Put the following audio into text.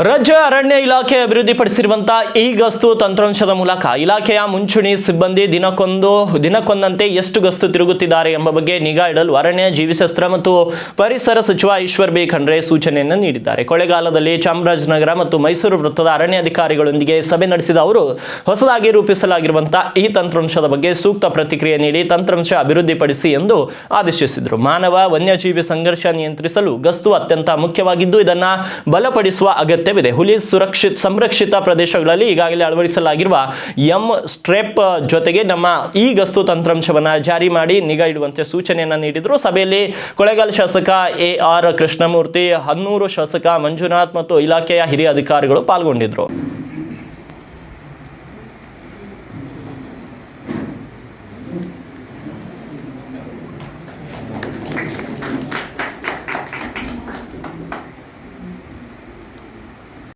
ರಾಜ್ಯ ಅರಣ್ಯ ಇಲಾಖೆ ಅಭಿವೃದ್ಧಿಪಡಿಸಿರುವಂತಹ ಈ ಗಸ್ತು ತಂತ್ರಾಂಶದ ಮೂಲಕ ಇಲಾಖೆಯ ಮುಂಚೂಣಿ ಸಿಬ್ಬಂದಿ ದಿನಕ್ಕೊಂದು, ದಿನಕ್ಕೊಂದಂತೆ ಎಷ್ಟು ಗಸ್ತು ತಿರುಗುತ್ತಿದ್ದಾರೆ ಎಂಬ ಬಗ್ಗೆ ನಿಗಾ ಇಡಲು ಅರಣ್ಯ, ಜೀವಿಶಾಸ್ತ್ರ ಮತ್ತು ಪರಿಸರ ಸಚಿವ ಈಶ್ವರ್ ಬಿ. ಖಂಡ್ರೆ ಸೂಚನೆಯನ್ನು ನೀಡಿದ್ದಾರೆ. ಕೊಳೆಗಾಲದಲ್ಲಿ ಚಾಮರಾಜನಗರ ಮತ್ತು ಮೈಸೂರು ವೃತ್ತದ ಅರಣ್ಯ ಅಧಿಕಾರಿಗಳೊಂದಿಗೆ ಸಭೆ ನಡೆಸಿದ ಅವರು, ಹೊಸದಾಗಿ ರೂಪಿಸಲಾಗಿರುವಂತಹ ಈ ತಂತ್ರಾಂಶದ ಬಗ್ಗೆ ಸೂಕ್ತ ಪ್ರತಿಕ್ರಿಯೆ ನೀಡಿ ತಂತ್ರಾಂಶ ಅಭಿವೃದ್ಧಿಪಡಿಸಿ ಎಂದು ಆದೇಶಿಸಿದರು. ಮಾನವ ವನ್ಯಜೀವಿ ಸಂಘರ್ಷ ನಿಯಂತ್ರಿಸಲು ಗಸ್ತು ಅತ್ಯಂತ ಮುಖ್ಯವಾಗಿದ್ದು, ಇದನ್ನು ಬಲಪಡಿಸುವ ಅಗತ್ಯವಿದೆ. ಹುಲಿ ಸುರಕ್ಷಿತ, ಸಂರಕ್ಷಿತ ಪ್ರದೇಶಗಳಲ್ಲಿ ಈಗಾಗಲೇ ಅಳವಡಿಸಲಾಗಿರುವ ಎಂ ಸ್ಟ್ರೆಪ್ ಜೊತೆಗೆ ನಮ್ಮ ಈ ಗಸ್ತು ತಂತ್ರಾಂಶವನ್ನು ಜಾರಿ ಮಾಡಿ ನಿಗಾ ಇಡುವಂತೆ ಸೂಚನೆಯನ್ನು ನೀಡಿದರು. ಸಭೆಯಲ್ಲಿ ಕೊಳೆಗಾಲ ಶಾಸಕ ಎ ಆರ್ ಕೃಷ್ಣಮೂರ್ತಿ, ಹನ್ನೂರು ಶಾಸಕ ಮಂಜುನಾಥ್ ಮತ್ತು ಇಲಾಖೆಯ ಹಿರಿಯ ಅಧಿಕಾರಿಗಳು ಪಾಲ್ಗೊಂಡಿದ್ರು.